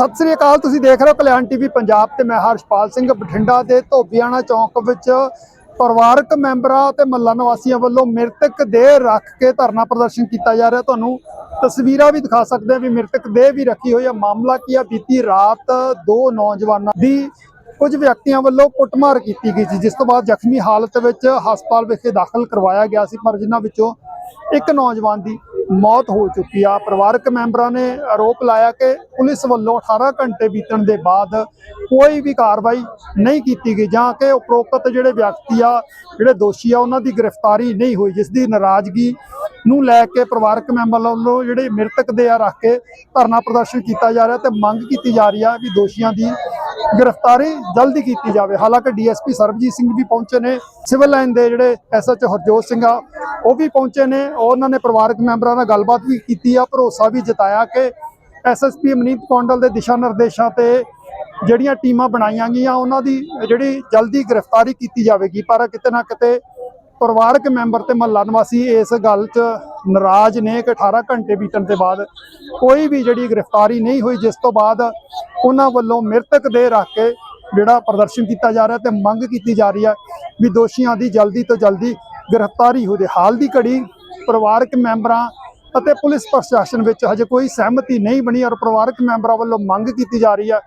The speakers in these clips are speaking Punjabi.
ਸਤਿ ਸ੍ਰੀ ਅਕਾਲ, ਤੁਸੀਂ ਦੇਖ ਰਹੇ ਹੋ ਕਲਿਆਣ ਟੀਵੀ ਪੰਜਾਬ ਤੇ ਮੈਂ ਹਰਸ਼ਪਾਲ ਸਿੰਘ ਬਠਿੰਡਾ ਦੇ ਧੋਬੀਆਣਾ ਚੌਂਕ ਵਿੱਚ ਪਰਿਵਾਰਕ ਮੈਂਬਰਾਂ ਤੇ ਮਹੱਲਾ ਨਿਵਾਸੀਆਂ ਵੱਲੋਂ ਮ੍ਰਿਤਕ ਦੇਹ ਰੱਖ ਕੇ ਧਰਨਾ ਪ੍ਰਦਰਸ਼ਨ ਕੀਤਾ ਜਾ ਰਿਹਾ। ਤੁਹਾਨੂੰ ਤਸਵੀਰਾਂ ਵੀ ਦਿਖਾ ਸਕਦੇ ਹਾਂ ਵੀ ਮ੍ਰਿਤਕ ਦੇਹ ਵੀ ਰੱਖੀ ਹੋਈ ਹੈ। ਮਾਮਲਾ ਕੀ ਆ? ਬੀਤੀ ਰਾਤ ਦੋ ਨੌਜਵਾਨਾਂ ਦੀ ਕੁਝ ਵਿਅਕਤੀਆਂ ਵੱਲੋਂ ਕੁੱਟਮਾਰ ਕੀਤੀ ਗਈ ਸੀ, ਜਿਸ ਤੋਂ ਬਾਅਦ ਜ਼ਖਮੀ ਹਾਲਤ ਵਿੱਚ ਹਸਪਤਾਲ ਵਿਖੇ ਦਾਖਲ ਕਰਵਾਇਆ ਗਿਆ ਸੀ, ਪਰ ਜਿਨ੍ਹਾਂ ਵਿੱਚੋਂ ਇੱਕ ਨੌਜਵਾਨ ਦੀ ਮੌਤ ਹੋ ਚੁੱਕੀ ਆ। ਪਰਿਵਾਰਕ ਮੈਂਬਰਾਂ ਨੇ ਆਰੋਪ ਲਾਇਆ ਕਿ ਪੁਲਿਸ ਵੱਲੋਂ 18 ਘੰਟੇ ਬੀਤਣ ਦੇ ਬਾਅਦ ਕੋਈ ਵੀ ਕਾਰਵਾਈ ਨਹੀਂ ਕੀਤੀ ਗਈ, ਜਾਂ ਕਿ ਉਪਰੋਕਤ ਜਿਹੜੇ ਵਿਅਕਤੀ ਆ, ਜਿਹੜੇ ਦੋਸ਼ੀ ਆ, ਉਹਨਾਂ ਦੀ ਗ੍ਰਿਫਤਾਰੀ ਨਹੀਂ ਹੋਈ, ਜਿਸ ਦੀ ਨਾਰਾਜ਼ਗੀ ਨੂੰ ਲੈ ਕੇ ਪਰਿਵਾਰਕ ਮੈਂਬਰ ਵੱਲੋਂ ਜਿਹੜੇ ਮ੍ਰਿਤਕ ਦੇ ਆ, ਰੱਖ ਕੇ ਧਰਨਾ ਪ੍ਰਦਰਸ਼ਨ ਕੀਤਾ ਜਾ ਰਿਹਾ ਤੇ ਮੰਗ ਕੀਤੀ ਜਾ ਰਹੀ ਆ ਵੀ ਦੋਸ਼ੀਆਂ ਦੀ ਗ੍ਰਿਫਤਾਰੀ ਜਲਦੀ ਕੀਤੀ ਜਾਵੇ। ਹਾਲਾਂਕਿ ਡੀਐਸਪੀ ਸਰਬਜੀਤ ਸਿੰਘ ਵੀ ਪਹੁੰਚੇ ਨੇ। ਸਿਵਲ ਲਾਈਨ ਦੇ ਜਿਹੜੇ ਐਸਐਚ ਹਰਜੋਤ ਸਿੰਘ ਆ, ਉਹ ਵੀ ਪਹੁੰਚੇ ਨੇ। ਉਹਨਾਂ ਨੇ ਪਰਿਵਾਰਕ ਮੈਂਬਰਾਂ ਨਾਲ ਗੱਲਬਾਤ ਵੀ ਕੀਤੀ ਆ। ਭਰੋਸਾ ਵੀ ਜਤਾਇਆ ਕਿ ਐਸਐਸਪੀ ਅਮਨੀਤ ਕੌਂਡਲ ਦੇ ਦਿਸ਼ਾ ਨਿਰਦੇਸ਼ਾਂ ਤੇ ਜਿਹੜੀਆਂ ਟੀਮਾਂ ਬਣਾਈਆਂ ਗਈਆਂ, ਉਹਨਾਂ ਦੀ ਜਿਹੜੀ ਜਲਦੀ ਗ੍ਰਿਫਤਾਰੀ ਕੀਤੀ ਜਾਵੇਗੀ। ਪਰ ਕਿਤੇ ਨਾ ਕਿਤੇ ਪਰਿਵਾਰਕ ਮੈਂਬਰ ਤੇ ਮਹੱਲਾ ਨਿਵਾਸੀ ਇਸ ਗੱਲ 'ਚ ਨਾਰਾਜ਼ ਨੇ ਕਿ 18 ਘੰਟੇ ਬੀਤਣ ਦੇ ਬਾਅਦ ਕੋਈ ਵੀ ਜਿਹੜੀ ਗ੍ਰਿਫਤਾਰੀ ਨਹੀਂ ਹੋਈ, ਜਿਸ ਤੋਂ ਬਾਅਦ ਉਹਨਾਂ ਵੱਲੋਂ ਮ੍ਰਿਤਕ ਦੇ ਰੱਖ ਕੇ ਜਿਹੜਾ ਪ੍ਰਦਰਸ਼ਨ ਕੀਤਾ ਜਾ ਰਿਹਾ ਤੇ ਮੰਗ ਕੀਤੀ ਜਾ ਰਹੀ ਹੈ ਵੀ ਦੋਸ਼ੀਆਂ ਦੀ ਜਲਦੀ ਤੋਂ ਜਲਦੀ ਗ੍ਰਿਫਤਾਰੀ ਹੋ ਜਾਏ ਹਾਲ ਦੀ ਘੜੀ ਪਰਿਵਾਰਕ ਮੈਂਬਰਾਂ ਅਤੇ ਪੁਲਿਸ ਪ੍ਰਸ਼ਾਸਨ ਵਿੱਚ ਹਜੇ ਕੋਈ ਸਹਿਮਤੀ ਨਹੀਂ ਬਣੀ ਔਰ ਪਰਿਵਾਰਕ ਮੈਂਬਰਾਂ ਵੱਲੋਂ ਮੰਗ ਕੀਤੀ ਜਾ ਰਹੀ ਹੈ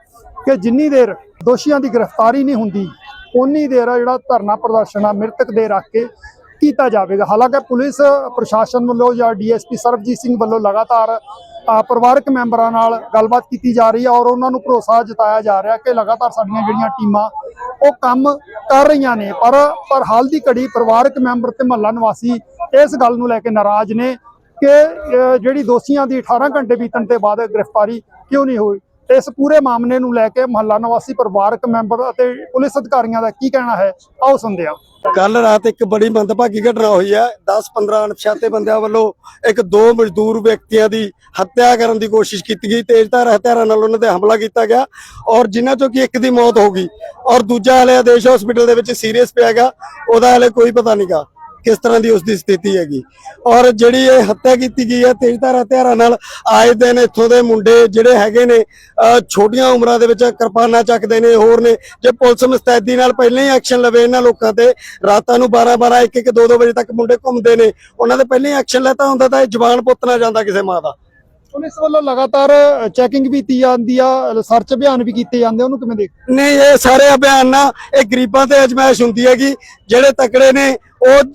ਕਿ ਜਿੰਨੀ ਦੇਰ ਦੋਸ਼ੀਆਂ ਦੀ ਗ੍ਰਿਫਤਾਰੀ ਨਹੀਂ ਹੁੰਦੀ ਉਨੀ ਦੇਰ ਆ ਜਿਹੜਾ ਧਰਨਾ ਪ੍ਰਦਰਸ਼ਨ ਆ, ਮ੍ਰਿਤਕ ਦੇ ਰੱਖ ਕੇ ਕੀਤਾ ਜਾਵੇਗਾ। ਹਾਲਾਂਕਿ ਪੁਲਿਸ, ਪ੍ਰਸ਼ਾਸਨ ਵੱਲੋਂ ਜਾਂ ਡੀਐਸਪੀ ਸਰਬਜੀਤ ਸਿੰਘ ਵੱਲੋਂ ਲਗਾਤਾਰ ਪਰਿਵਾਰਕ ਮੈਂਬਰਾਂ ਨਾਲ ਗੱਲਬਾਤ ਕੀਤੀ ਜਾ ਰਹੀ ਹੈ ਔਰ ਉਹਨਾਂ ਨੂੰ ਭਰੋਸਾ ਜਤਾਇਆ ਜਾ ਰਿਹਾ ਕਿ ਲਗਾਤਾਰ ਸਾਡੀਆਂ ਜਿਹੜੀਆਂ ਟੀਮਾਂ ਉਹ ਕੰਮ ਕਰ ਰਹੀਆਂ ਨੇ। ਪਰ ਪਰ ਹਾਲ ਦੀ ਘੜੀ ਪਰਿਵਾਰਕ ਮੈਂਬਰ ਤੇ ਮਹੱਲਾ ਨਿਵਾਸੀ ਇਸ ਗੱਲ ਨੂੰ ਲੈ ਕੇ ਨਾਰਾਜ਼ ਨੇ ਕਿ ਜਿਹੜੀ ਦੋਸ਼ੀਆਂ ਦੀ 18 ਘੰਟੇ ਬੀਤਣ ਤੇ ਬਾਅਦ ਗ੍ਰਿਫਤਾਰੀ ਕਿਉਂ ਨਹੀਂ ਹੋਈ। ਇਸ ਪੂਰੇ ਮਾਮਲੇ ਨੂੰ ਲੈ ਕੇ ਮਹੱਲਾ ਨਿਵਾਸੀ ਪਰਿਵਾਰਕ ਮੈਂਬਰ ਅਤੇ ਪੁਲਿਸ ਅਧਿਕਾਰੀਆਂ ਦਾ ਕੀ ਕਹਿਣਾ ਹੈ, ਆਓ ਸੁਣਦੇ ਹਾਂ। ਕੱਲ ਰਾਤ ਇੱਕ ਬੜੀ ਮੰਦਭਾਗੀ ਘਟਨਾ ਹੋਈ ਹੈ। 10-15 ਅਣਪਛਾਤੇ ਬੰਦਿਆਂ ਵੱਲੋਂ ਇੱਕ ਦੋ ਮਜ਼ਦੂਰ ਵਿਅਕਤੀਆਂ ਦੀ ਹੱਤਿਆ ਕਰਨ ਦੀ ਕੋਸ਼ਿਸ਼ ਕੀਤੀ ਗਈ। ਤੇਜ਼ਧਾਰ ਹਥਿਆਰਾਂ ਨਾਲ ਉਹਨਾਂ ਤੇ ਹਮਲਾ ਕੀਤਾ ਗਿਆ ਔਰ ਜਿਨ੍ਹਾਂ ਚੋਂ ਕਿ ਇੱਕ ਦੀ ਮੌਤ ਹੋ ਗਈ ਔਰ ਦੂਜਾ ਹਲੇ ਆਦੇਸ਼ ਹਸਪੀਟਲ ਦੇ ਵਿੱਚ ਸੀਰੀਅਸ ਪਿਆ ਗਿਆ। ਉਹਦਾ ਹਲੇ ਕੋਈ ਪਤਾ ਨਹੀਂਗਾ ਕਿਸ ਤਰ੍ਹਾਂ ਦੀ ਉਸ ਦੀ ਸਥਿਤੀ ਹੈਗੀ? ਔਰ ਜਿਹੜੀ ਇਹ ਹੱਤਿਆ ਕੀਤੀ ਗਈ ਹੈ, ਤੇਜ਼ਧਾਰ ਹਥਿਆਰਾਂ ਨਾਲ ਆਏ ਦਿਨ ਇੱਥੋਂ ਦੇ ਮੁੰਡੇ ਜਿਹੜੇ ਹੈਗੇ ਨੇ ਅਹ ਛੋਟੀਆਂ ਉਮਰਾਂ ਦੇ ਵਿੱਚ ਕਿਰਪਾਨਾਂ ਚੱਕਦੇ ਨੇ, ਹੋਰ ਨੇ, ਜੇ ਪੁਲਿਸ ਮੁਸਤੈਦੀ ਨਾਲ ਪਹਿਲਾਂ ਹੀ ਐਕਸ਼ਨ ਲਵੇ ਇਹਨਾਂ ਲੋਕਾਂ ਤੇ, ਰਾਤਾਂ ਨੂੰ 12 12 1 1 2 2 ਵਜੇ ਤੱਕ ਮੁੰਡੇ ਘੁੰਮਦੇ ਨੇ, ਉਹਨਾਂ ਦੇ ਪਹਿਲਾਂ ਹੀ ਐਕਸ਼ਨ ਲੈਤਾ ਹੁੰਦਾ ਤਾਂ ਇਹ ਜਵਾਨ ਪੁੱਤ ਨਾ ਜਾਂਦਾ ਕਿਸੇ ਮਾਂ ਦਾ। ਪੁਲਿਸ ਵੱਲੋਂ ਲਗਾਤਾਰ ਚੈਕਿੰਗ ਵੀ ਕੀਤੀ ਜਾਂਦੀ ਆ ਸਰਚ ਅਭਿਆਨ ਵੀ ਕੀਤੇ ਜਾਂਦੇ ਉਹਨੂੰ ਕਿਵੇਂ ਦੇਖ ਨਹੀਂ ਇਹ ਸਾਰੇ ਅਭਿਆਨ ਨਾ ਇਹ ਗਰੀਬਾਂ ਤੇ ਅਜਮਾਇਸ਼ ਹੁੰਦੀ ਹੈਗੀ। ਜਿਹੜੇ ਤਕੜੇ ਨੇ ਉਹ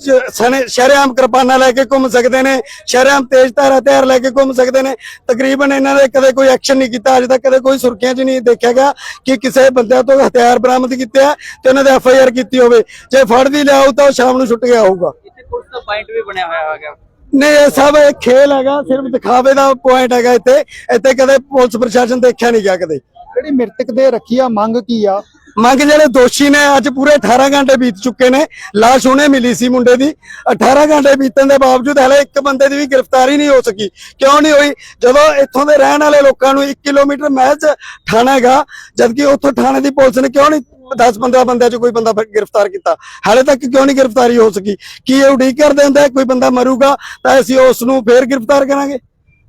ਸ਼ਰੇਆਮ ਕਿਰਪਾਨਾਂ ਲੈ ਕੇ ਘੁੰਮ ਸਕਦੇ ਨੇ ਸ਼ਰੇਆਮ ਤੇਜ਼ ਧਾਰ ਹਥਿਆਰ ਲੈ ਕੇ ਘੁੰਮ ਸਕਦੇ ਨੇ। ਤਕਰੀਬਨ ਇਹਨਾਂ ਨੇ ਕਦੇ ਕੋਈ ਐਕਸ਼ਨ ਨਹੀਂ ਕੀਤਾ ਅਜੇ ਤੱਕ ਕਦੇ ਕੋਈ ਸੁਰਖੀਆਂ 'ਚ ਨਹੀਂ ਦੇਖਿਆ ਗਿਆ ਕਿ ਕਿਸੇ ਬੰਦਿਆਂ ਤੋਂ ਹਥਿਆਰ ਬਰਾਮਦ ਕੀਤੇ ਆ ਤੇ ਉਹਨਾਂ ਦੇ ਐਫ ਆਈ ਆਰ ਕੀਤੀ ਹੋਵੇ। ਜੇ ਫੜ ਵੀ ਲਿਆਉ ਤਾਂ ਉਹ ਸ਼ਾਮ ਨੂੰ ਛੁੱਟ ਗਿਆ ਹੋਊਗਾ। ਇੱਥੇ ਪੁਲਿਸ ਦਾ ਪੁਆਇੰਟ ਵੀ ਬਣਿਆ ਹੋਇਆ ਹੈਗਾ। ਨਹੀਂ ਇਹ ਸਭ ਇਹ ਖੇਲ ਹੈਗਾ ਸਿਰਫ ਦਿਖਾਵੇ ਦਾ ਪੁਆਇੰਟ ਹੈਗਾ ਇੱਥੇ। ਇੱਥੇ ਕਦੇ ਪੁਲਿਸ ਪ੍ਰਸ਼ਾਸਨ ਦੇਖਿਆ ਨਹੀਂ ਗਿਆ ਕਦੇ। ਜਿਹੜੀ ਮ੍ਰਿਤਕ ਦੇ ਰੱਖੀ ਆ ਮੰਗ ਕੀ ਆ? ਮੰਗ ਜਿਹੜੇ ਦੋਸ਼ੀ ਨੇ ਅੱਜ ਪੂਰੇ 18 ਘੰਟੇ ਬੀਤ ਚੁੱਕੇ ਨੇ। ਲਾਸ਼ ਹੁਣੇ ਮਿਲੀ ਸੀ ਮੁੰਡੇ ਦੀ। 18 ਘੰਟੇ ਬੀਤਣ ਦੇ ਬਾਵਜੂਦ ਹਲੇ ਇੱਕ ਬੰਦੇ ਦੀ ਵੀ ਗ੍ਰਿਫਤਾਰੀ ਨਹੀਂ ਹੋ ਸਕੀ। ਕਿਉਂ ਨਹੀਂ ਹੋਈ? ਜਦੋਂ ਇੱਥੋਂ ਦੇ ਰਹਿਣ ਵਾਲੇ ਲੋਕਾਂ ਨੂੰ 1 ਕਿਲੋਮੀਟਰ ਮਹਿਜ਼ ਥਾਣਾ ਹੈਗਾ ਜਦਕਿ ਉੱਥੋਂ ਥਾਣੇ ਦੀ ਪੁਲਿਸ ਨੇ ਕਿਉਂ ਨਹੀਂ 10-15 ਬੰਦਿਆਂ 'ਚ ਕੋਈ ਬੰਦਾ ਗ੍ਰਿਫਤਾਰ ਕੀਤਾ। ਹਾਲੇ ਤੱਕ ਕਿਉਂ ਨਹੀਂ ਗ੍ਰਿਫਤਾਰੀ ਹੋ ਸਕੀ? ਕੀ ਇਹ ਉਡੀਕ ਕਰਦੇ ਹੁੰਦਾ ਕੋਈ ਬੰਦਾ ਮਰੂਗਾ ਤਾਂ ਅਸੀਂ ਉਸ ਨੂੰ ਫੇਰ ਗ੍ਰਿਫਤਾਰ ਕਰਾਂਗੇ?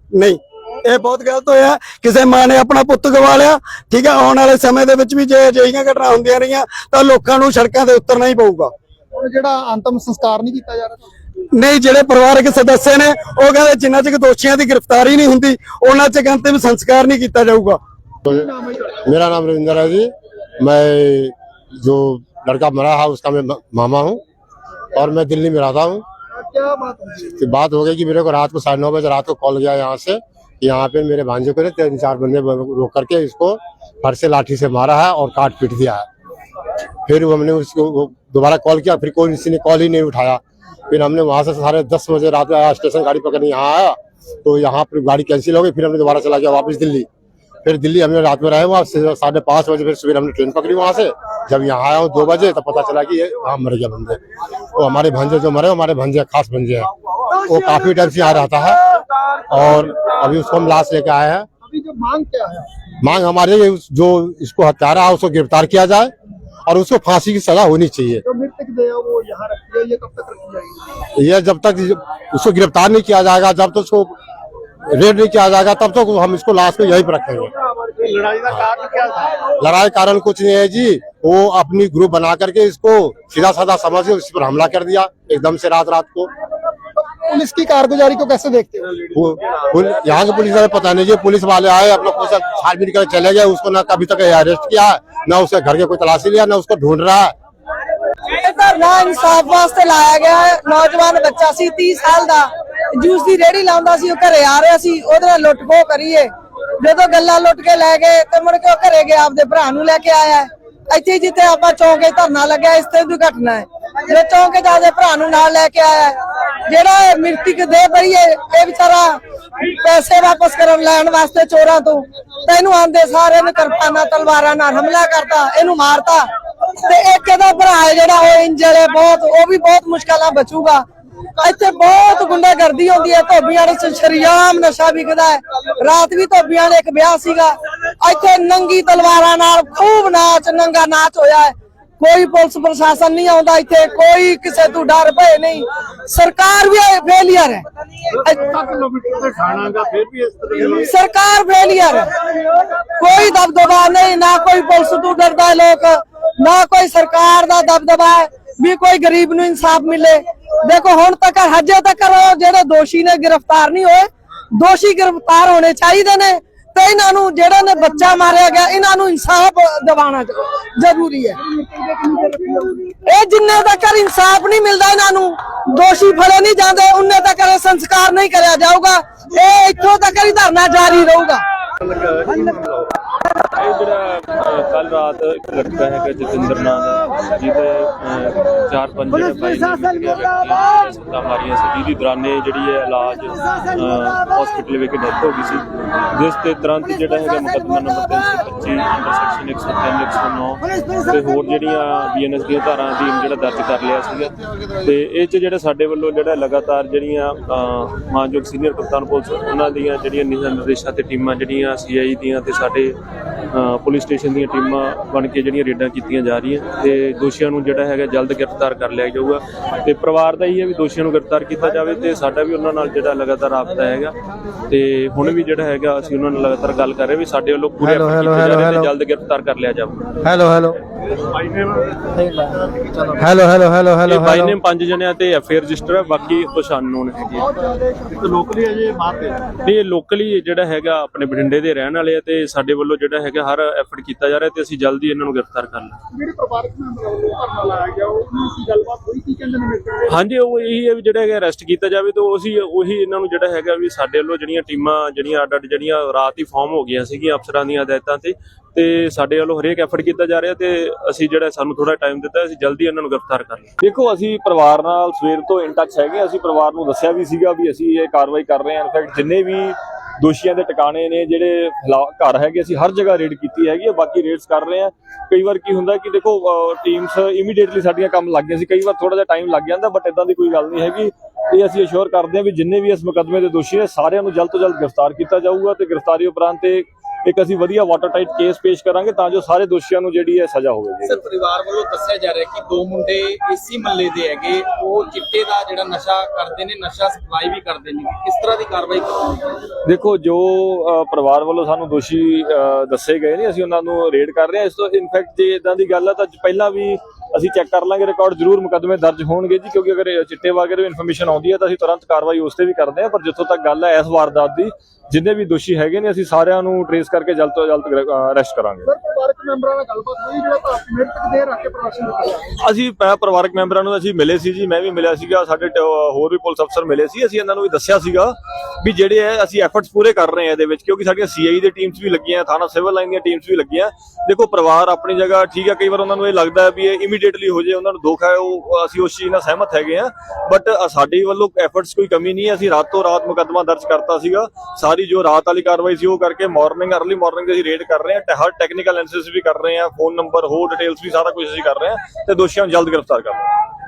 ਨਹੀਂ। ਇਹ ਬਹੁਤ ਗਲਤ ਹੋਇਆ। ਕਿਸੇ ਮਾਂ ਨੇ ਆਪਣਾ ਪੁੱਤ ਗਵਾ ਲਿਆ। ਠੀਕ ਹੈ ਆਉਣ ਵਾਲੇ ਸਮੇਂ ਦੇ ਵਿੱਚ ਵੀ ਜੇ ਅਜਿਹੀਆਂ ਘਟਨਾ ਹੁੰਦੀਆਂ ਰਹੀਆਂ ਤਾਂ ਲੋਕਾਂ ਨੂੰ ਸੜਕਾਂ ਤੇ ਉਤਰਨਾ ਹੀ ਪਊਗਾ। ਜਿਹੜਾ ਅੰਤਮ ਸੰਸਕਾਰ ਨਹੀਂ ਕੀਤਾ ਜਾ ਰਿਹਾ ਨਹੀਂ ਜਿਹੜੇ ਪਰਿਵਾਰਕ ਸਦੱਸੇ ਨੇ ਉਹ ਕਹਿੰਦੇ ਜਿੰਨਾ ਚਿਰ ਦੋਸ਼ੀਆਂ ਦੀ ਗ੍ਰਿਫਤਾਰੀ ਨਹੀਂ ਹੁੰਦੀ ਉਹਨਾਂ ਚਿਰ ਅੰਤਿਮ ਸੰਸਕਾਰ ਨਹੀਂ ਕੀਤਾ ਜਾਊਗਾ। ਮੇਰਾ ਨਾਮ ਰਵਿੰਦਰ ਹੈ ਜੀ। मैं जो लड़का मरा है उसका मैं मामा हूँ और मैं दिल्ली में रहता हूँ। बात हो गई? कि मेरे को रात को साढ़े नौ बजे रात को कॉल गया यहाँ से यहाँ पे मेरे भांजे को तीन चार बंदे रोक करके इसको घर से लाठी से मारा है और काट पीट दिया है। फिर हमने उसको दोबारा कॉल किया फिर कोई किसी ने कॉल ही नहीं उठाया। फिर हमने वहाँ से साढ़े दस बजे रात में आया स्टेशन गाड़ी पकड़ यहाँ आया तो यहाँ पर गाड़ी कैंसिल हो गई फिर हमने दोबारा चला गया वापस दिल्ली। फिर दिल्ली हमने रात में रहे वहाँ से साढ़े पाँच बजे फिर सुबह हमने ट्रेन पकड़ी वहाँ से। जब यहाँ आया हूँ दो बजे तब पता चला कि ये वहाँ मर गया बंदे। वो हमारे भंजे जो मरे हमारे भंजे खास भंजे हैं। वो काफ़ी टाइम से यहाँ रहता है और अभी उसको हम लाश लेके आए हैं। मांग क्या है? मांग हमारे जो इसको हत्यारा है उसको गिरफ़्तार किया जाए और उसको फांसी की सजा होनी चाहिए। जो मृतक वो यहाँ रखी है ये कब तक रखी जाएगी? ये जब तक उसको गिरफ़्तार नहीं किया जाएगा जब तक उसको रेड नहीं किया जाएगा तब तक हम इसको लाश को यहीं पर रखेंगे ਲੜਾਈ ਦਾ ਕਾਰਨ ਕੀ ਸੀ लड़ाई कारण कुछ नहीं है जी वो अपनी ग्रुप बना करके इसको सीधा साधा समझ के उस पर हमला कर दिया एकदम से रात रात को पुलिस की कारगुजारी को कैसे देखते हो वो पुल- यहाँ की पुलिस वाले पता नहीं जी पुलिस वाले आए अपना कुछ छानबीन कर चले गए उसको ना कभी तक अरेस्ट किया है ना उसके घर के कोई तलाशी लिया ना उसको ढूंढ रहा है ਇਹ ਧਰਨਾ ਇਨਸਾਫ ਵਾਸਤੇ ਲਾਇਆ ਗਿਆ ਹੈ ਨੌਜਵਾਨ ਬੱਚਾ ਸੀ 30 ਸਾਲ ਦਾ ਜੂਸ ਦੀ ਰੇੜੀ ਲਾਉਂਦਾ ਸੀ, ਉਹ ਘਰੇ ਆ ਰਿਹਾ ਸੀ, ਉਹਦੇ ਨਾਲ ਲੁੱਟ ਖੋਹ ਕਰੀਏ। ਜਦੋਂ ਗੱਲਾਂ ਲੁੱਟ ਕੇ ਲੈ ਗਏ, ਤੇ ਮੁੜ ਕੇ ਉਹ ਘਰੇ ਗਿਆ, ਆਪਦੇ ਭਰਾ ਨੂੰ ਲੈ ਕੇ ਆਇਆ। ਇੱਥੇ ਜਿੱਥੇ ਆਪਾਂ ਚੌਂਕੇ ਧਰਨਾ ਲੱਗਿਆ, ਇਸ ਤੇ ਦੁਰਘਟਨਾ ਹੈ। ਜੇ ਚੌਂਕੇ ਜਾ ਭਰਾ ਨੂੰ ਨਾਲ ਲੈ ਕੇ ਆਇਆ, ਜਿਹੜਾ ਇਹ ਦੇ ਬਈਏ ਇਹ ਵਿਚਾਰਾ ਪੈਸੇ ਵਾਪਸ ਕਰਨ ਲੈਣ ਵਾਸਤੇ ਚੋਰਾਂ ਤੋਂ, ਤੇ ਇਹਨੂੰ ਆਂਦੇ ਸਾਰੇ ਨੇ ਕਿਰਪਾਨਾਂ ਤਲਵਾਰਾਂ ਨਾਲ ਹਮਲਾ ਕਰਤਾ, ਇਹਨੂੰ ਮਾਰਤਾ। ਤੇ ਇੱਕ ਇਹਦਾ ਭਰਾ ਜਿਹੜਾ, ਉਹ ਇੰਜਲ ਹੈ ਬਹੁਤ, ਉਹ ਵੀ ਬਹੁਤ ਮੁਸ਼ਕਲਾਂ ਬਚੂਗਾ। ਇੱਥੇ ਬਹੁਤ ਗੁੰਡਾਗਰਦੀ ਹੁੰਦੀ ਹੈ, ਧੋਬੀਆਂ ਦੇ ਸ਼ਰੀਆਮ ਨਸ਼ਾ ਵਿਕਦਾ ਹੈ। ਰਾਤ ਵੀ ਧੋਬੀਆਂ ਦੇ ਇੱਕ ਵਿਆਹ ਸੀਗਾ। ਇੱਥੇ ਨੰਗੀ ਤਲਵਾਰਾਂ ਨਾਲ ਖੂਬ ਨਾਚ, ਨੰਗਾ ਨਾਚ ਹੋਇਆ ਹੈ। ਕੋਈ ਪੁਲਿਸ ਪ੍ਰਸ਼ਾਸਨ ਨਹੀਂ ਆਉਂਦਾ ਇੱਥੇ, ਕੋਈ ਕਿਸੇ ਤੋਂ ਡਰ, ਭਏ ਨਹੀਂ। ਸਰਕਾਰ ਵੀ ਫੇਲੀਅਰ ਹੈ। ਸਰਕਾਰ ਫੇਲੀਅਰ ਹੈ। ਕੋਈ ਦਬਦਬਾ ਨਹੀਂ, ਨਾ ਕੋਈ ਪੁਲਿਸ ਤੋਂ ਡਰਦਾ ਲੋਕ, ਨਾ ਕੋਈ ਸਰਕਾਰ ਦਾ ਦਬਦਬਾ ਵੀ ਕੋਈ ਗਰੀਬ ਨੂੰ ਇਨਸਾਫ ਮਿਲੇ। ਦੇਖੋ, ਹੁਣ ਤੱਕ, ਹਜੇ ਤੱਕ ਜਿਹੜੇ ਦੋਸ਼ੀ ਨੇ ਗ੍ਰਿਫਤਾਰ ਨਹੀਂ ਹੋਏ, ਦੋਸ਼ੀ ਗ੍ਰਿਫਤਾਰ ਹੋਣੇ ਚਾਹੀਦੇ ਨੇ ਤੇ ਇਹਨਾਂ ਨੂੰ ਜਿਹੜਾ ਨੇ ਬੱਚਾ ਮਾਰਿਆ ਗਿਆ, ਇਹਨਾਂ ਨੂੰ ਇਨਸਾਫ ਦਿਵਾਉਣਾ ਜ਼ਰੂਰੀ ਹੈ। ਇਹ ਜਿੰਨੇ ਤੱਕ ਇਨਸਾਫ ਨਹੀਂ ਮਿਲਦਾ ਇਹਨਾਂ ਨੂੰ, ਦੋਸ਼ੀ ਫੜੇ ਨਹੀਂ ਜਾਂਦੇ, ਉਨੇ ਤੱਕ ਇਹ ਸੰਸਕਾਰ ਨਹੀਂ ਕਰਿਆ ਜਾਊਗਾ। ਇਹ ਇੱਥੋਂ ਤੱਕ ਹੀ ਧਰਨਾ ਜਾਰੀ ਰਹੂਗਾ। ਇਹ ਜਿਹੜਾ ਕੱਲ ਰਾਤ ਇੱਕ ਲੜਕਾ ਹੈਗਾ ਜਤਿੰਦਰ ਨਾਂ ਦਾ ਜਿਹਦੇ ਚਾਰ ਪੰਜ ਜਿਹੜੇ ਨੇ ਸੱਟਾਂ ਮਾਰੀਆਂ ਸੀ। ਜਿਹਦੀ ਦੌਰਾਨੇ ਜਿਹੜੀ ਹੈ ਇਲਾਜ ਹਸਪੀਟਲ ਵਿਖੇ ਡੈਥ ਹੋ ਗਈ ਸੀ। ਜਿਸ ਤੇ ਤੁਰੰਤ ਜਿਹੜਾ ਹੈਗਾ ਮੁਕੱਦਮਾ ਨੰਬਰ 325 ਅੰਡਰ ਸੈਕਸ਼ਨ 103 109 ਤੇ ਹੋਰ ਜਿਹੜੀਆਂ ਬੀਐਨਐਸ ਦੀਆਂ ਧਾਰਾਂ ਅਧੀਨ ਜਿਹੜਾ ਦਰਜ ਕਰ ਲਿਆ ਸੀਗਾ। ਤੇ ਇਹ ਚ ਜਿਹੜਾ ਸਾਡੇ ਵੱਲੋਂ ਜਿਹੜਾ ਲਗਾਤਾਰ ਜਿਹੜੀਆਂ ਮਾਨਯੋਗ ਸੀਨੀਅਰ ਕਪਤਾਨ ਪੁਲਿਸ ਉਹਨਾਂ ਦੀਆਂ ਜਿਹੜੀਆਂ ਨਿਰਦੇਸ਼ਾਂ ਤੇ ਟੀਮਾਂ ਜਿਹੜੀਆਂ ਸੀਆਈ ਦੀਆਂ ਤੇ ਸਾਡੇ ਪੁਲਿਸ ਸਟੇਸ਼ਨ ਦੀਆਂ ਟੀਮਾਂ ਬਣ ਕੇ ਜਿਹੜੀਆਂ ਰੇਡਾਂ ਕੀਤੀਆਂ ਜਾ ਰਹੀਆਂ ਤੇ ਦੋਸ਼ੀਆਂ ਨੂੰ ਜਿਹੜਾ ਹੈਗਾ ਜਲਦ ਗ੍ਰਿਫਤਾਰ ਕਰ ਲਿਆ ਜਾਊਗਾ। ਤੇ ਪਰਿਵਾਰ ਦਾ ਇਹ ਹੈ ਵੀ ਦੋਸ਼ੀਆਂ ਨੂੰ ਗ੍ਰਿਫਤਾਰ ਕੀਤਾ ਜਾਵੇ ਤੇ ਸਾਡਾ ਵੀ ਉਹਨਾਂ ਨਾਲ ਜਿਹੜਾ ਲਗਾਤਾਰ ਰਾਬਤਾ ਹੈਗਾ। ਤੇ ਹੁਣ ਵੀ ਜਿਹੜਾ ਹੈਗਾ ਅਸੀਂ ਉਹਨਾਂ ਨਾਲ ਲਗਾਤਾਰ ਗੱਲ ਕਰ ਰਹੇ ਵੀ ਸਾਡੇ ਵੱਲੋਂ ਪੂਰੇ ਹੈਲੋ, ਹੈਲੋ, ਹੈਲੋ, ਜਲਦ ਗ੍ਰਿਫਤਾਰ ਕਰ ਲਿਆ ਜਾਵੇ hello hello hello hello hello hello ਬਾਈ ਨੇ ਪੰਜ ਜਣਿਆਂ ਤੇ ਐਫਆਈਆਰ ਰਜਿਸਟਰ ਹੈ ਬਾਕੀ ਅਨਨੋਨ ਹੈਗੇ। ਆ। ਲੋਕਲੀ ਅਜੇ ਮਾਰਦੇ ਤੇ ਇਹ ਲੋਕਲੀ ਜਿਹੜਾ ਹੈਗਾ ਆਪਣੇ ਬਠਿੰਡੇ ਦੇ ਰਹਿਣ ਵਾਲੇ ਆ ਤੇ ਸਾਡੇ ਵੱਲੋਂ ਜਿਹੜਾ ਹੈਗਾ ਹਰ ਐਫਰਟ ਕੀਤਾ ਜਾ ਰਿਹਾ ਤੇ ਅਸੀਂ ਜਲਦੀ ਇਹਨਾਂ ਨੂੰ ਗ੍ਰਿਫਤਾਰ ਕਰ ਲਾਂਗੇ। ਜਿਹੜੇ ਪਰਿਵਾਰਕ ਮੈਂਬਰਾਂ ਵੱਲੋਂ ਧਰਨਾ ਲਾਇਆ ਗਿਆ ਉਹ ਕੀ ਗੱਲਬਾਤ ਹੋਈ ਕੀ ਕਹਿੰਦੇ ਨੇ ਮੇਰੇ ਹਾਂਜੀ ਉਹ ਇਹੀ ਹੈ ਵੀ ਜਿਹੜਾ ਹੈਗਾ ਅਰੈਸਟ ਕੀਤਾ ਜਾਵੇ ਤਾਂ ਅਸੀਂ ਉਹੀ ਇਹਨਾਂ ਨੂੰ ਜਿਹੜਾ ਹੈਗਾ ਵੀ ਸਾਡੇ ਵੱਲੋਂ ਜਿਹੜੀਆਂ ਟੀਮਾਂ ਜਿਹੜੀਆਂ ਅੱਡ ਅੱਡ ਜਿਹੜੀਆਂ ਰਾਤ ਹੀ ਫਾਰਮ ਹੋ ਗਈਆਂ ਸੀਗੀਆਂ ਅਫਸਰਾਂ ਦੀਆਂ ਹਦਾਇਤਾਂ ਤੇ ਤੇ ਸਾਡੇ ਵੱਲੋਂ ਹਰੇਕ ਐਫਰਟ ਕੀਤਾ ਜਾ ਰਿਹਾ ਤੇ ਅਸੀਂ ਜਿਹੜਾ ਸਾਨੂੰ ਥੋੜਾ ਟਾਈਮ ਦਿੱਤਾ, ਅਸੀਂ ਜਲਦੀ ਇਹਨਾਂ ਨੂੰ ਗ੍ਰਿਫਤਾਰ ਕਰ ਲਾਂਗੇ ਦੇਖੋ, ਅਸੀਂ ਪਰਿਵਾਰ ਨਾਲ ਸਵੇਰ ਤੋਂ ਇਨ ਟੱਚ ਹੈਗੇ ਅਸੀਂ ਪਰਿਵਾਰ ਨੂੰ ਦੱਸਿਆ ਵੀ ਸੀਗਾ ਵੀ ਅਸੀਂ ਇਹ ਕਾਰਵਾਈ ਕਰ ਰਹੇ ਹਾਂ। ਇਨਫੈਕਟ ਜਿੰਨੇ ਵੀ ਦੋਸ਼ੀਆਂ ਦੇ ਟਿਕਾਣੇ ਨੇ, ਜਿਹੜੇ ਹਲਾ- ਘਰ ਹੈਗੇ, ਅਸੀਂ ਹਰ ਜਗ੍ਹਾ ਰੇਡ ਕੀਤੀ ਹੈਗੀ ਹੈ ਬਾਕੀ ਰੇਡਸ ਕਰ ਰਹੇ ਹਾਂ। ਕਈ ਵਾਰ ਕੀ ਹੁੰਦਾ ਕਿ ਦੇਖੋ ਟੀਮਸ ਇਮੀਡੀਏਟਲੀ ਸਾਡੀਆਂ ਕੰਮ ਲੱਗ ਗਈਆਂ ਸੀ। ਕਈ ਵਾਰ ਥੋੜਾ ਜਿਹਾ ਟਾਈਮ ਲੱਗ ਜਾਂਦਾ ਬਟ ਇਦਾਂ ਦੀ ਕੋਈ ਗੱਲ ਨਹੀਂ ਹੈਗੀ। ਇਹ ਅਸੀਂ ਅਸ਼ੋਰ ਕਰਦੇ ਹਾਂ ਵੀ ਜਿੰਨੇ ਵੀ ਇਸ ਮੁਕੱਦਮੇ ਦੇ ਦੋਸ਼ੀ ਨੇ, ਸਾਰਿਆਂ ਨੂੰ ਜਲਦ ਤੋਂ ਜਲਦ ਗ੍ਰਿਫਤਾਰ ਕੀਤਾ ਜਾਊਗਾ ਤੇ ਗ੍ਰਿਫਤਾਰੀ ਉਪਰੰਤ ਇਹ ਇੱਕ ਅਸੀਂ ਵਧੀਆ ਵਾਟਰ ਟਾਈਟ ਕੇਸ ਪੇਸ਼ ਕਰਾਂਗੇ ਤਾਂ ਜੋ ਸਾਰੇ ਦੋਸ਼ੀਆਂ ਨੂੰ ਜਿਹੜੀ ਹੈ ਸਜ਼ਾ ਹੋਵੇਗੀ ਸਰ ਪਰਿਵਾਰ ਵੱਲੋਂ ਦੱਸਿਆ ਜਾ ਰਿਹਾ ਕਿ ਦੋ ਮੁੰਡੇ ਇਸੀ ਮਹੱਲੇ ਦੇ ਹੈਗੇ। ਉਹ ਚਿੱਟੇ ਦਾ ਜਿਹੜਾ ਨਸ਼ਾ ਕਰਦੇ ਨੇ ਨਸ਼ਾ ਸਪਲਾਈ ਵੀ ਕਰਦੇ ਨੇ। ਕਿਸ ਤਰ੍ਹਾਂ ਦੀ ਕਾਰਵਾਈ ਕਰੋਗੇ? ਦੇਖੋ ਜੋ ਪਰਿਵਾਰ ਵੱਲੋਂ ਸਾਨੂੰ ਦੋਸ਼ੀ ਦੱਸੇ ਗਏ ਨੇ ਅਸੀਂ ਉਹਨਾਂ ਨੂੰ ਰੇਡ ਕਰ ਰਹੇ ਹਾਂ। ਇਸ ਤੋਂ ਇਨਫੈਕਟ ਜੇ ਇਦਾਂ ਦੀ ਗੱਲ ਹੈ ਤਾਂ ਪਹਿਲਾਂ ਵੀ ਅਸੀਂ ਚੈੱਕ ਕਰ ਲਾਂਗੇ ਰਿਕਾਰਡ ਜ਼ਰੂਰ ਮੁਕੱਦਮੇ ਦਰਜ ਹੋਣਗੇ ਜੀ ਕਿਉਂਕਿ ਅਗਰ ਚਿੱਟੇ ਵਗੈਰੇ ਇਨਫੋਰਮੇਸ਼ਨ ਆਉਂਦੀ ਹੈ ਤਾਂ ਅਸੀਂ ਤੁਰੰਤ ਕਾਰਵਾਈ ਉਸ ਤੇ ਵੀ ਕਰਦੇ ਹਾਂ ਪਰ ਜਿੱਥੋਂ ਤੱਕ ਗੱਲ ਹੈ ਇਸ ਵਾਰਦਾਤ ਦੀ ਜਿੰਨੇ ਵੀ ਦੋਸ਼ੀ ਹੈਗੇ ਨੇ ਅਸੀਂ ਸਾਰਿਆਂ ਨੂੰ ਟਰੇਸ ਕਰਕੇ ਜਲਦ ਤੋਂ ਜਲਦ ਅਰੈਸਟ ਕਰਾਂਗੇ। ਪਰਿਵਾਰਕ ਮੈਂਬਰਾਂ ਨਾਲ ਗੱਲਬਾਤ ਹੋਈ ਜਿਹੜਾ ਤਾਂ ਮ੍ਰਿਤਕ ਦੇ ਰੱਖ ਕੇ ਪ੍ਰਦਰਸ਼ਨ ਕੀਤਾ ਗਿਆ ਅਸੀਂ ਪਰਿਵਾਰਕ ਮੈਂਬਰਾਂ ਨੂੰ ਅਸੀਂ ਮਿਲੇ ਸੀ ਜੀ ਮੈਂ ਵੀ ਮਿਲਿਆ ਸੀਗਾ ਸਾਡੇ ਹੋਰ ਵੀ ਪੁਲਿਸ ਅਫਸਰ ਮਿਲੇ ਸੀ ਅਸੀਂ ਇਹਨਾਂ ਨੂੰ ਵੀ ਦੱਸਿਆ ਸੀਗਾ ਵੀ ਜਿਹੜੇ ਹੈ ਅਸੀਂ ਐਫਰਟਸ ਪੂਰੇ ਕਰ ਰਹੇ ਹਾਂ ਇਹਦੇ ਵਿੱਚ ਕਿਉਂਕਿ ਸਾਡੀਆਂ ਸੀਆਈ ਦੇ ਟੀਮਸ ਵੀ ਲੱਗੀਆਂ ਥਾਣਾ ਸਿਵਲ ਲਾਈਨ ਦੀਆਂ ਟੀਮਸ ਵੀ ਲੱਗੀਆਂ। ਦੇਖੋ ਪਰਿਵਾਰ ਆਪਣੀ ਜਗ੍ਹਾ ਠੀਕ ਹੈ ਕਈ ਵਾਰ ਉਹਨਾਂ ਨੂੰ ਇਹ ਲੱਗਦਾ ਵੀ ਇਹ ਇਮੀਡੀਏਟਲੀ ਹੋ ਜੇ, ਉਹਨਾਂ ਨੂੰ ਦੁੱਖ ਹੈ, ਉਹ ਅਸੀਂ ਉਸ ਚੀਜ਼ ਨਾਲ ਸਹਿਮਤ ਹੈਗੇ ਆ ਬਟ ਸਾਡੇ ਵੱਲੋਂ ਐਫਰਟਸ ਕੋਈ ਕਮੀ ਨਹੀਂ ਹੈ। ਅਸੀਂ ਰਾਤੋਂ ਰਾਤ ਮੁਕੱਦਮਾ ਦਰਜ ਕਰਤਾ ਸੀਗਾ। ਸਾਰੀ ਜੋ ਰਾਤ ਵਾਲੀ ਕਾਰਵਾਈ ਸੀ, ਉਹ ਕਰਕੇ ਮਾਰਨਿੰਗ ਅਰਲੀ ਮਾਰਨਿੰਗ ਦੇ ਅਸੀਂ ਰੇਡ ਕਰ ਰਹੇ ਹਾਂ। ਹਰ ਟੈਕਨੀਕਲ ਐਨਾਲਿਸਿਸ ਵੀ ਕਰ ਰਹੇ ਹਾਂ। ਫੋਨ ਨੰਬਰ ਹੋਰ ਡਿਟੇਲਸ ਵੀ ਸਾਰਾ ਕੁਝ ਅਸੀਂ ਕਰ ਰਹੇ ਹਾਂ। ਤੇ ਦੋਸ਼ੀਆਂ ਨੂੰ ਜਲਦ ਗ੍ਰਿਫਤਾਰ ਕਰ ਰਹੇ ਹਾਂ